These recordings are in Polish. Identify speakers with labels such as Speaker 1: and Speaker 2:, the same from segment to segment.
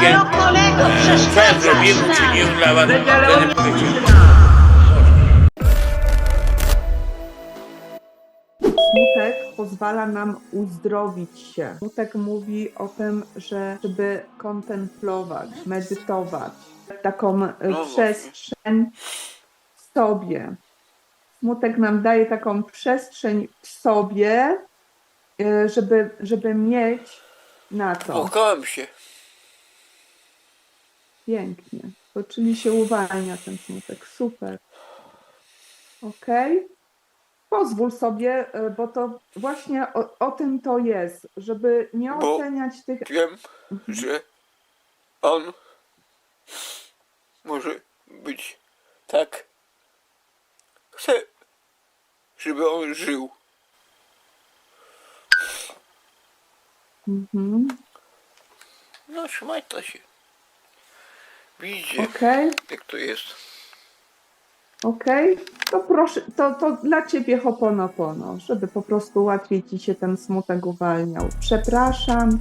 Speaker 1: kolego,
Speaker 2: Co ja zrobiłem, uczyniłem dla was, wtedy powiecie.
Speaker 3: Smutek pozwala nam uzdrowić się. Smutek mówi o tym, że żeby kontemplować, medytować, taką e,
Speaker 2: No
Speaker 3: przestrzeń w sobie. Smutek nam daje taką przestrzeń w sobie, e, żeby, żeby mieć na to.
Speaker 2: Płakałem się.
Speaker 3: Pięknie. To czyli się uwalnia ten smutek. Super. Okej. Pozwól sobie, y, bo to właśnie o, o tym to jest, żeby nie
Speaker 2: Bo-
Speaker 3: oceniać tych.
Speaker 2: Wiem, że on może być tak. Chcę, żeby on żył.
Speaker 3: Mhm.
Speaker 2: No, trzymaj to się. Widzicie,
Speaker 3: Okej,
Speaker 2: jak to jest.
Speaker 3: okej. To proszę, to, to dla ciebie hoponopono, żeby po prostu łatwiej ci się ten smutek uwalniał. Przepraszam,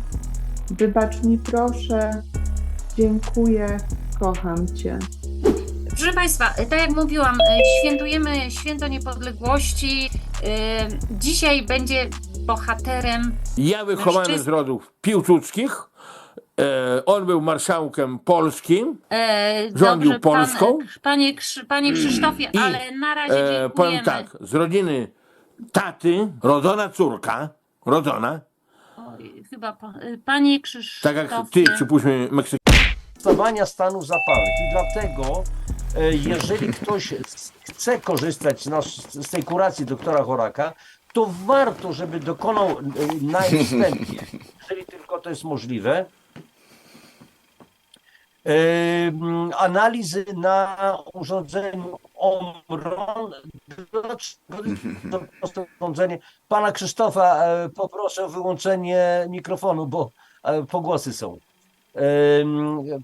Speaker 3: wybacz mi proszę, dziękuję, kocham cię.
Speaker 4: Proszę Państwa, tak jak mówiłam, e, świętujemy Święto Niepodległości. E, Dzisiaj będzie bohaterem
Speaker 5: Ja wychowany
Speaker 4: Mężczyzn-
Speaker 5: z rodów piłsudskich. E, on był marszałkiem polskim.
Speaker 4: e,
Speaker 5: Rządził
Speaker 4: dobrze, pan-
Speaker 5: Polską?
Speaker 4: Panie, Krzy- panie Krzysztofie,
Speaker 5: I,
Speaker 4: ale na razie
Speaker 5: E, powiem tak, z rodziny taty, rodzona córka, rodzona,
Speaker 4: Oj, chyba pa, e, panie Krzysztofie.
Speaker 5: tak jak ty, przypuśćmy, Meksyk.
Speaker 6: stosowania stanów zapalnych. I dlatego, e, jeżeli ktoś chce korzystać z, nasz, z tej kuracji doktora Choraka, to warto, żeby dokonał e, najwstępnie, jeżeli tylko to jest możliwe, e, mm, analizy na urządzeniu OMRON. Dlaczego to urządzenie? Pana Krzysztofa e, poproszę o wyłączenie mikrofonu, bo e, pogłosy są.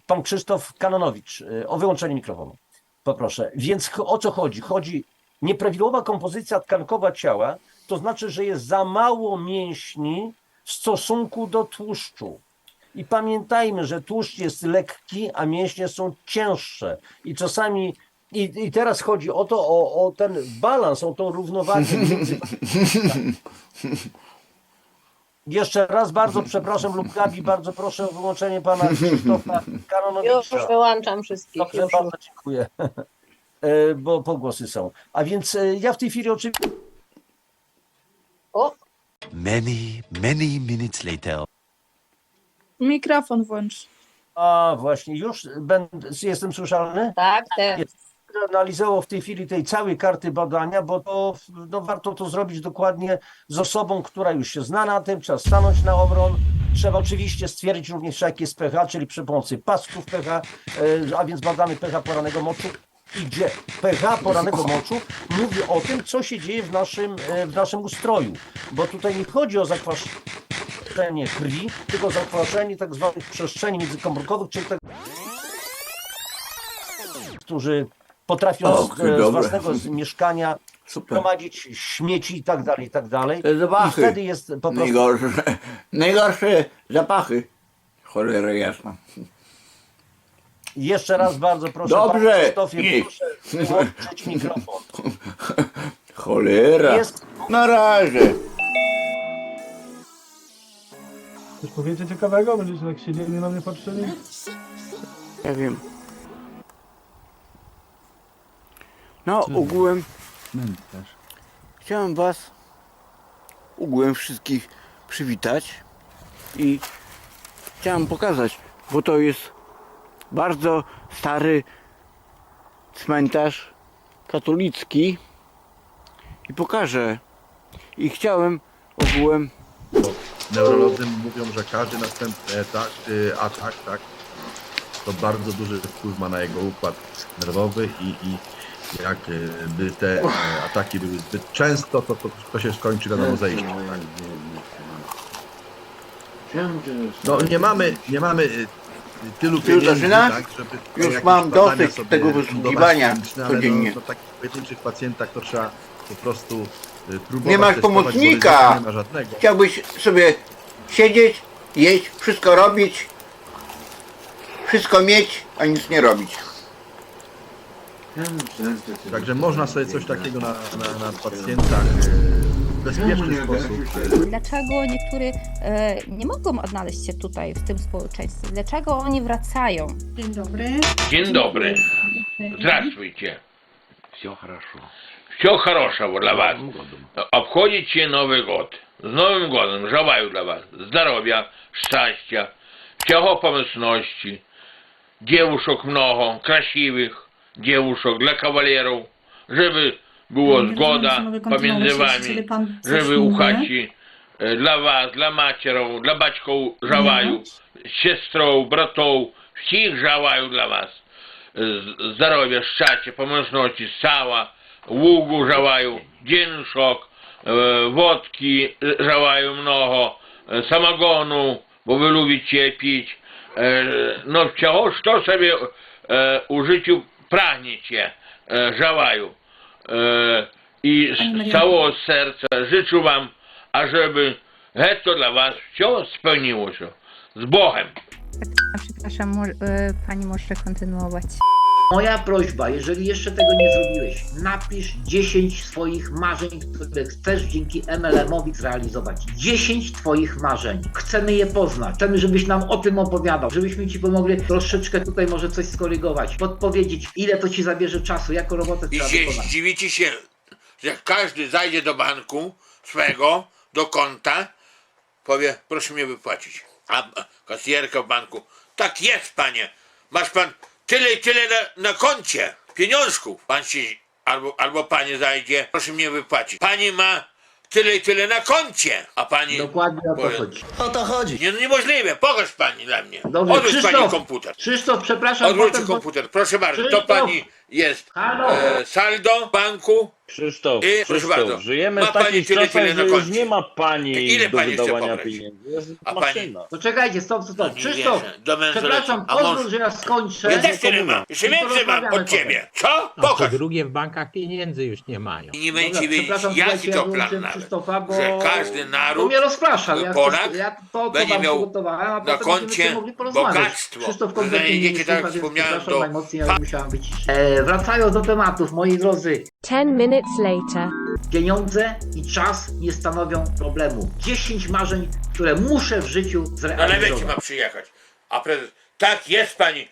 Speaker 6: Pan Krzysztof Kanonowicz, y, o wyłączenie mikrofonu. Poproszę. Więc o co chodzi? Chodzi nieprawidłowa kompozycja tkankowa ciała, to znaczy, że jest za mało mięśni w stosunku do tłuszczu. I pamiętajmy, że tłuszcz jest lekki, a mięśnie są cięższe. I czasami, i, i teraz chodzi o to, o, o ten balans, o tą równowagę między jeszcze raz bardzo przepraszam lub Gabi, bardzo proszę o wyłączenie pana Krzysztofa
Speaker 1: Już
Speaker 6: Kanonowicza.
Speaker 1: wyłączam wszystkich.
Speaker 6: Dobrze,
Speaker 1: Już.
Speaker 6: bardzo dziękuję. E, Bo pogłosy są. A więc e, ja w tej chwili oczywiście
Speaker 1: O,
Speaker 7: Many, many minutes later.
Speaker 8: Mikrofon włącz.
Speaker 6: A właśnie, już będę, jestem słyszalny?
Speaker 1: tak, te.
Speaker 6: Analizował w tej chwili tej całej karty badania, bo to no, warto to zrobić dokładnie z osobą, która już się zna na tym, trzeba stanąć na obron. Trzeba oczywiście stwierdzić również, jaki jest pH, czyli przy pomocy pasków pH, e, a więc badamy pH poranego moczu. I gdzie pH poranego moczu mówi o tym, co się dzieje w naszym, e, w naszym ustroju. Bo tutaj nie chodzi o zakwaszenie krwi, tylko zakwaszenie tak zwanych przestrzeni międzykomórkowych, czyli tak którzy potrafią
Speaker 2: O,
Speaker 6: z, z własnego z mieszkania
Speaker 2: Super.
Speaker 6: prowadzić śmieci i tak dalej, i tak dalej.
Speaker 2: Te
Speaker 6: I
Speaker 2: zapachy.
Speaker 6: wtedy jest po prostu
Speaker 2: Najgorsze, najgorsze zapachy. Cholera jasna.
Speaker 6: jeszcze raz bardzo proszę
Speaker 2: Dobrze,
Speaker 6: panie Krzysztofie,
Speaker 2: idź.
Speaker 6: proszę mikrofon.
Speaker 2: Cholera.
Speaker 6: Jest
Speaker 2: Na razie.
Speaker 9: Coś powiecie ciekawego? Będziecie tak siedzieli na mnie patrzyli?
Speaker 2: Ja wiem. No, ogółem chciałem was ogółem wszystkich przywitać i chciałem pokazać, bo to jest bardzo stary cmentarz katolicki i pokażę. I chciałem ogółem
Speaker 10: Neurolodzy mówią, że każdy następny atak, y, atak tak, to bardzo duży wpływ ma na jego układ nerwowy i, i jakby te e, ataki były zbyt często, to, to, to się skończy wiadomo zejściem. Tak? No nie mamy, nie mamy y, tylu pieniędzy,
Speaker 2: zaczyna?
Speaker 10: tak, żeby
Speaker 2: Już mam dosyć tego
Speaker 10: ale
Speaker 2: codziennie.
Speaker 10: No, no takich pojedynczych pacjentach to trzeba po prostu próbować
Speaker 2: Nie masz
Speaker 10: testować, bo
Speaker 2: pomocnika!
Speaker 10: ryzyka Nie ma żadnego.
Speaker 2: Chciałbyś sobie siedzieć, jeść, wszystko robić wszystko mieć, a nic nie robić.
Speaker 10: Także można sobie coś takiego na, na, na pacjentach e, w bezpieczny sposób
Speaker 11: Dlaczego niektórzy e, nie mogą odnaleźć się tutaj w tym społeczeństwie? Dlaczego oni wracają?
Speaker 9: Dzień dobry.
Speaker 5: Dzień dobry. Здравствуйте.
Speaker 2: Все хорошо.
Speaker 5: Все хорошего для вас. Обходите Новый год. З Новим годом желаю для вас здоров'я, щастя, всього помісності, девушок много, красивих девушок для кавалерів, żeby było zgoda pomiędzy wami, żeby u chaci e, dla was, dla macierów, dla baćków żałaju, сестров, братов, всіх żałaju dla was. З- Здоров'я, щастя, помощності, сала, лугу żałaju, dzienszok, e, wodki e, żałaju mnogo, e, samogonu, bo wy lubicie pić, e, no всього, що sobie e, u życiu pragniecie, e, żałaju. E, I z całego serca życzę wam, ażeby to dla was все spełniło się. Z Bogiem!
Speaker 11: Przepraszam, mo- e, pani może kontynuować.
Speaker 12: Moja prośba, jeżeli jeszcze tego nie zrobiłeś, napisz 10 swoich marzeń, które chcesz dzięki MLM-owi zrealizować. 10 twoich marzeń. Chcemy je poznać. Chcemy, żebyś nam o tym opowiadał, żebyśmy ci pomogli troszeczkę tutaj może coś skorygować, podpowiedzieć, ile to ci zabierze czasu, jaką robotę
Speaker 5: I
Speaker 12: trzeba
Speaker 5: się
Speaker 12: wykonać.
Speaker 5: zdziwicie się, że jak każdy zajdzie do banku swego, do konta, powie, proszę mnie wypłacić. A kasjerka w banku, tak jest panie, masz pan tyle i tyle na, na koncie pieniążków. Pan się, albo, albo pani zajdzie, proszę mnie wypłacić. Pani ma tyle i tyle na koncie, a pani...
Speaker 12: Dokładnie o to
Speaker 5: Powie-
Speaker 12: chodzi.
Speaker 5: Nie, no niemożliwe, pokaż pani dla mnie.
Speaker 12: Dobrze,
Speaker 5: Odwróć pani komputer.
Speaker 12: Krzysztof, przepraszam,
Speaker 5: Odwróć
Speaker 12: potem...
Speaker 5: komputer, proszę bardzo, to
Speaker 12: Krzysztof.
Speaker 5: pani jest
Speaker 12: Halo!
Speaker 5: e, saldo banku
Speaker 13: Krzysztof,
Speaker 5: I, proszę
Speaker 13: Krzysztof,
Speaker 5: bardzo,
Speaker 13: żyjemy
Speaker 5: ma
Speaker 13: w
Speaker 5: pani
Speaker 13: takich
Speaker 5: tyle,
Speaker 13: czasach,
Speaker 5: na
Speaker 13: że już
Speaker 5: koncie.
Speaker 13: nie ma pani
Speaker 5: Ile
Speaker 13: do
Speaker 5: pani chce
Speaker 13: wydawania
Speaker 5: pobrać?
Speaker 13: pieniędzy. Jest
Speaker 5: A
Speaker 13: maszyna.
Speaker 12: Poczekajcie, stop, stop, stop. Krzysztof,
Speaker 5: wierzę. Do męża
Speaker 12: przepraszam,
Speaker 5: leci. A
Speaker 12: pozwól,
Speaker 5: mąż-
Speaker 12: że ja skończę.
Speaker 5: Ja też tyle mam. Jeszcze więcej mam
Speaker 12: porozmawiamy
Speaker 5: od ciebie. Co?
Speaker 14: A po
Speaker 5: Pokaż.
Speaker 14: drugie w bankach pieniędzy już nie mają.
Speaker 5: I nie
Speaker 12: Dobra,
Speaker 5: będzie wiedzieć,
Speaker 12: przepraszam,
Speaker 5: jaki
Speaker 12: słuchajcie,
Speaker 5: to
Speaker 12: ja
Speaker 5: plan
Speaker 12: wyłączyłem
Speaker 5: nawet.
Speaker 12: Krzysztofa, bo...
Speaker 5: Że każdy
Speaker 12: Bo
Speaker 5: naród,
Speaker 12: mnie rozpraszał. Ja,
Speaker 5: Polak,
Speaker 12: ja to, to
Speaker 5: będzie
Speaker 12: wam
Speaker 5: miał
Speaker 12: przygotowałem, a
Speaker 5: na
Speaker 12: potem
Speaker 5: koncie
Speaker 12: sobie mogli porozmawiać.
Speaker 5: bogactwo.
Speaker 12: Krzysztof kompletnie nie
Speaker 5: znajdziecie, tak jak wspomniałem,
Speaker 12: przepraszam
Speaker 5: to-
Speaker 12: najmocniej, ale musiałam wyciszyć. E, wracając do tematów, moi drodzy.
Speaker 11: 10 minutes later.
Speaker 12: Pieniądze i czas nie stanowią problemu. 10 marzeń, które muszę w życiu
Speaker 5: Na
Speaker 12: zrealizować.
Speaker 5: lewecie ma przyjechać. A prezes, tak jest pani.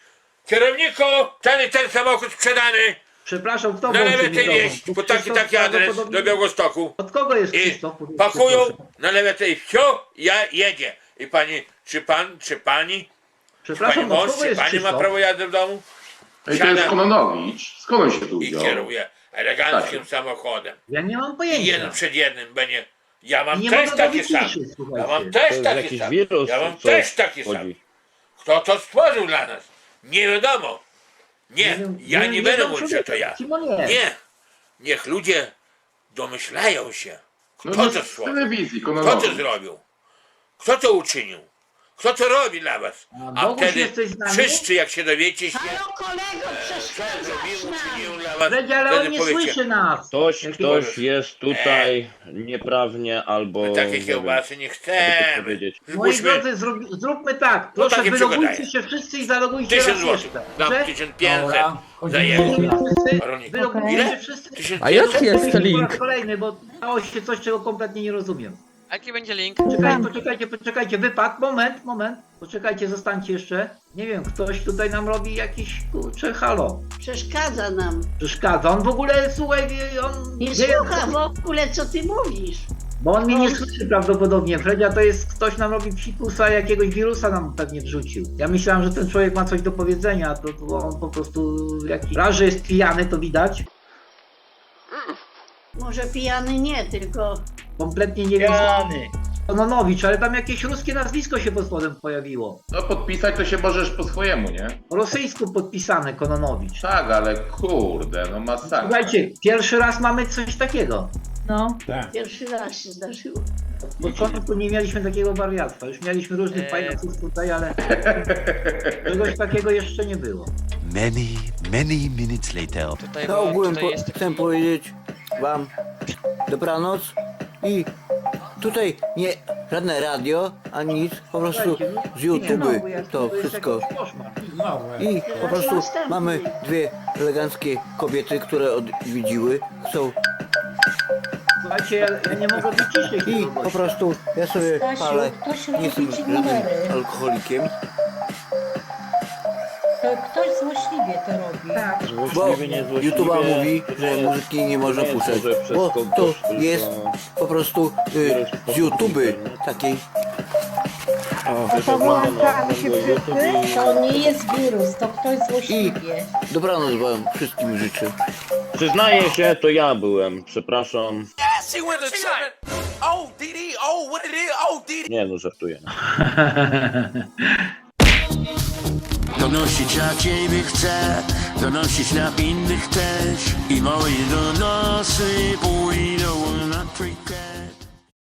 Speaker 5: Kierowniku, ten i ten samochód sprzedany.
Speaker 12: Przepraszam, kto
Speaker 5: Na
Speaker 12: włączył mikrofon?
Speaker 5: jeść,
Speaker 12: Tu
Speaker 5: po taki,
Speaker 12: Krzysztof
Speaker 5: taki adres
Speaker 12: prawdopodobnie-
Speaker 5: do Białegostoku.
Speaker 12: Od kogo jest
Speaker 5: I
Speaker 12: Krzysztof? Powiedzcie,
Speaker 5: pakują na lewetę i wsio, ja jedzie. I pani, czy pan, czy pani, czy pani
Speaker 12: Przepraszam, od
Speaker 5: mąż,
Speaker 12: kogo
Speaker 5: czy
Speaker 12: jest
Speaker 5: pani ma
Speaker 12: Krzysztof?
Speaker 5: prawo jazdy w domu?
Speaker 15: No i to jest Kononowicz. Skąd on się tu
Speaker 5: I
Speaker 15: wziął?
Speaker 5: kieruje eleganckim
Speaker 12: Tak.
Speaker 5: samochodem.
Speaker 12: Ja nie mam
Speaker 5: I
Speaker 12: pojęcia.
Speaker 5: jeden przed jednym będzie. Ja mam
Speaker 12: Nie
Speaker 5: też
Speaker 12: mogę go
Speaker 5: taki sam.
Speaker 12: wyciszyć,
Speaker 5: Ja
Speaker 12: słuchajcie.
Speaker 5: mam
Speaker 13: To
Speaker 5: też
Speaker 13: jest
Speaker 5: taki
Speaker 13: jakiś
Speaker 5: sam.
Speaker 13: wirus,
Speaker 5: Ja mam
Speaker 13: co
Speaker 5: też taki sam.
Speaker 13: chodzi.
Speaker 5: Kto to stworzył dla nas? Nie wiadomo. Nie,
Speaker 12: wiem-
Speaker 5: ja nie,
Speaker 12: wiem
Speaker 5: będę mówił, że to ja.
Speaker 12: Kim on jest?
Speaker 5: Nie. Niech ludzie domyślają się,
Speaker 15: No
Speaker 5: kto
Speaker 15: nie
Speaker 5: to
Speaker 15: z
Speaker 5: stworzył,
Speaker 15: telewizji,
Speaker 5: kto to
Speaker 15: Kononowicz.
Speaker 5: zrobił, kto to uczynił, kto to robi dla was.
Speaker 12: A Boguś
Speaker 5: wtedy
Speaker 12: jesteś z nami?
Speaker 5: wszyscy, jak się dowiecie się,
Speaker 1: Halo kolego,
Speaker 5: co
Speaker 1: przeszkadzasz
Speaker 5: zrobił,
Speaker 1: nam!
Speaker 5: uczynił dla was,
Speaker 12: Fredzie, ale
Speaker 5: wtedy
Speaker 12: on nie
Speaker 5: powiecie,
Speaker 12: słyszy nas.
Speaker 13: Ktoś, ktoś jest tutaj nieprawnie albo...
Speaker 5: my
Speaker 13: nie
Speaker 5: takie
Speaker 13: wiem,
Speaker 5: kiełbasy nie
Speaker 13: jakby to
Speaker 5: chcemy.
Speaker 13: powiedzieć.
Speaker 12: Moi
Speaker 5: Zbóżmy
Speaker 12: drodzy, zrób, zróbmy tak.
Speaker 5: No
Speaker 12: Proszę,
Speaker 5: takie
Speaker 12: wylogujcie się wszyscy i zalogujcie
Speaker 5: 1000
Speaker 12: raz
Speaker 5: złotych,
Speaker 12: jeszcze.
Speaker 5: dam
Speaker 12: Dobrze?
Speaker 5: 1500
Speaker 16: Dobra,
Speaker 5: za jedno.
Speaker 12: Wszyscy
Speaker 5: Rolnik.
Speaker 12: Wylogujcie
Speaker 5: Ile?
Speaker 12: się wszyscy.
Speaker 5: 1000
Speaker 16: A jaki jest
Speaker 12: Po
Speaker 16: link?
Speaker 12: raz kolejny, bo stało się coś, czego kompletnie nie rozumiem.
Speaker 14: Jaki będzie link?
Speaker 12: Czekajcie, poczekajcie, poczekajcie, wypad, moment, moment. Poczekajcie, zostańcie jeszcze. Nie wiem, ktoś tutaj nam robi jakiś, kurczę, halo.
Speaker 1: Przeszkadza nam.
Speaker 12: Przeszkadza. On w ogóle, słuchaj, wie- on...
Speaker 1: Nie
Speaker 12: wie-
Speaker 1: słucha w ogóle, co ty mówisz.
Speaker 12: Bo on mnie nie słyszy prawdopodobnie. Fredzia to jest, ktoś nam robi psikusa, jakiegoś wirusa nam pewnie wrzucił. Ja myślałem, że ten człowiek ma coś do powiedzenia, a to, to on po prostu jakiś... Raz, że jest pijany, to widać.
Speaker 1: Może pijany nie, tylko
Speaker 12: Kompletnie nie wiem. Kononowicz, ale tam jakieś ruskie nazwisko się pod spodem pojawiło.
Speaker 15: No podpisać to się możesz po swojemu, nie?
Speaker 12: Po rosyjsku podpisane Kononowicz.
Speaker 15: Tak, ale kurde, no masakra.
Speaker 12: Słuchajcie, pierwszy raz mamy coś takiego.
Speaker 17: No,
Speaker 1: pierwszy raz się zdarzyło.
Speaker 12: Od początku nie mieliśmy takiego wariactwa. Już mieliśmy różnych fajnych tutaj, ale czegoś takiego jeszcze nie było.
Speaker 7: Many, many minutes later.
Speaker 14: Tutaj,
Speaker 2: No ogółem po, chcę powiedzieć wam dobranoc i tutaj nie żadne radio, ani nic, po prostu z YouTube to wszystko. I po prostu mamy dwie eleganckie kobiety, które odwiedziły, chcą
Speaker 12: Słuchajcie, ja, ja nie mogę wyciszyć
Speaker 2: i po prostu ja sobie palę, nie jestem żadnym
Speaker 18: numery.
Speaker 2: Alkoholikiem,
Speaker 18: Ktoś złośliwie to robi. Tak.
Speaker 2: bo YouTube'a mówi, że muzyki nie można puszczać, bo to jest po prostu y, z YouTube takiej
Speaker 18: To włączamy się wszyscy? To nie jest wirus, to ktoś
Speaker 2: i
Speaker 18: złośliwie.
Speaker 2: dobranoc wam wszystkim życzę.
Speaker 13: Przyznaję się, to ja byłem, przepraszam. Nie no, żartuję.
Speaker 19: Donosić na ciebie chcę, donosić na innych też. I moje donosy pójdą